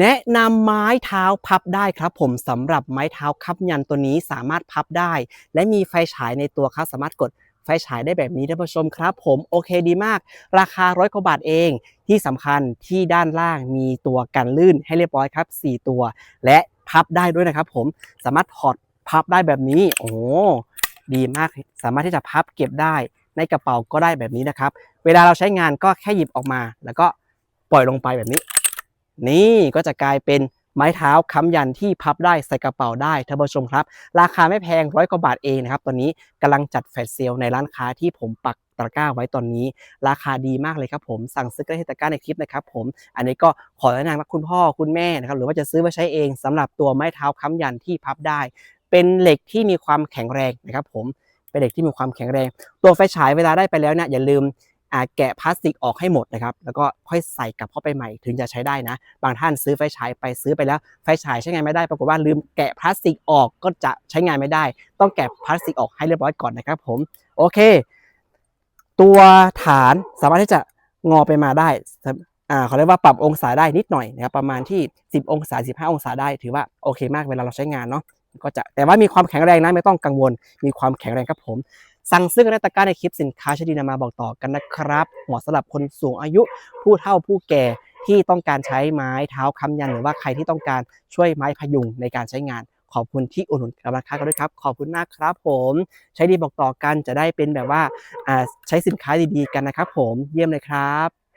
แนะนำไม้เท้าพับได้ครับ ผมสำหรับไม้เท้าคับยันตัวนี้สามารถพับได้ และมีไฟฉายในตัวครับสามารถกดไฟฉายได้แบบนี้ท่านผู้ชมครับ ผมโอเคดีมาก ราคาร้อยกว่าบาทเอง ที่สำคัญที่ด้านล่างมีตัวกันลื่นให้เรียบร้อยครับ 4 ตัว และพับได้ด้วยนะครับ ผมสามารถถอดพับได้แบบนี้ โอ้ดีมากสามารถที่จะพับเก็บได้ในกระเป๋าก็ได้แบบนี้นะครับ เวลาเราใช้งานก็แค่หยิบออกมา แล้วก็ปล่อยลงไปแบบนี้ นี่ก็จะกลายเป็นไม้เท้าค้ำยันที่พับได้ใส่กระเป๋าได้ท่านผู้ชมครับ ราคาไม่แพงร้อยกว่าบาทเองนะครับ ตอนนี้กำลังจัดแฟลชเซลในร้านค้าที่ผมปักตะกร้าไว้ตอนนี้ ราคาดีมากเลยครับผมสั่งซื้อก็ได้ที่ตะกร้าในคลิปนะครับผมอันนี้ก็ขอแนะนำว่าคุณพ่อคุณแม่นะครับหรือว่าจะซื้อมาใช้เองสำหรับตัวไม้เท้าค้ำยันที่พับได้ เป็นเหล็กที่มีความแข็งแรงนะครับผมเป็นเหล็กที่มีความแข็งแรง ตัวไฟฉายเวลาได้ไปแล้วเนี่ยอย่าลืม แกะพลาสติกออกให้หมดนะครับ แล้วก็ค่อยใส่กลับเข้าไปใหม่ถึงจะใช้ได้นะ บางท่านซื้อไฟฉายไปซื้อไปแล้วไฟฉายใช้งานไม่ได้ ปรากฏว่าลืมแกะพลาสติกออกก็จะใช้งานไม่ได้ ต้องแกะพลาสติกออกให้เรียบร้อยก่อนนะครับผม โอเค ตัวฐานสามารถที่จะงอไปมาได้อ่าเขาเรียกว่าปรับองศาได้นิดหน่อยนะครับประมาณที่ 10 องศา 15 องศาได้ถือว่าโอเคมากเวลาเราใช้งานเนาะก็จะแต่ว่ามีความแข็งแรงนะไม่ต้องกังวล มีความแข็งแรงครับผม สั่งซื้อกันในตะกร้าในคลิปสินค้าชดีนำมาบอกต่อกันนะครับ เหมาะสำหรับคนสูงอายุผู้เฒ่าผู้แก่ที่ต้องการใช้ไม้เท้าค้ำยันหรือว่าใครที่ต้องการช่วยไม้พยุงในการใช้งาน ขอบคุณที่อุดหนุนกับราคากันด้วยครับ ขอบคุณมากครับผม ใช้ดีบอกต่อกันจะได้เป็นแบบว่าใช้สินค้าดีๆกันนะครับผมเยี่ยมเลยครับ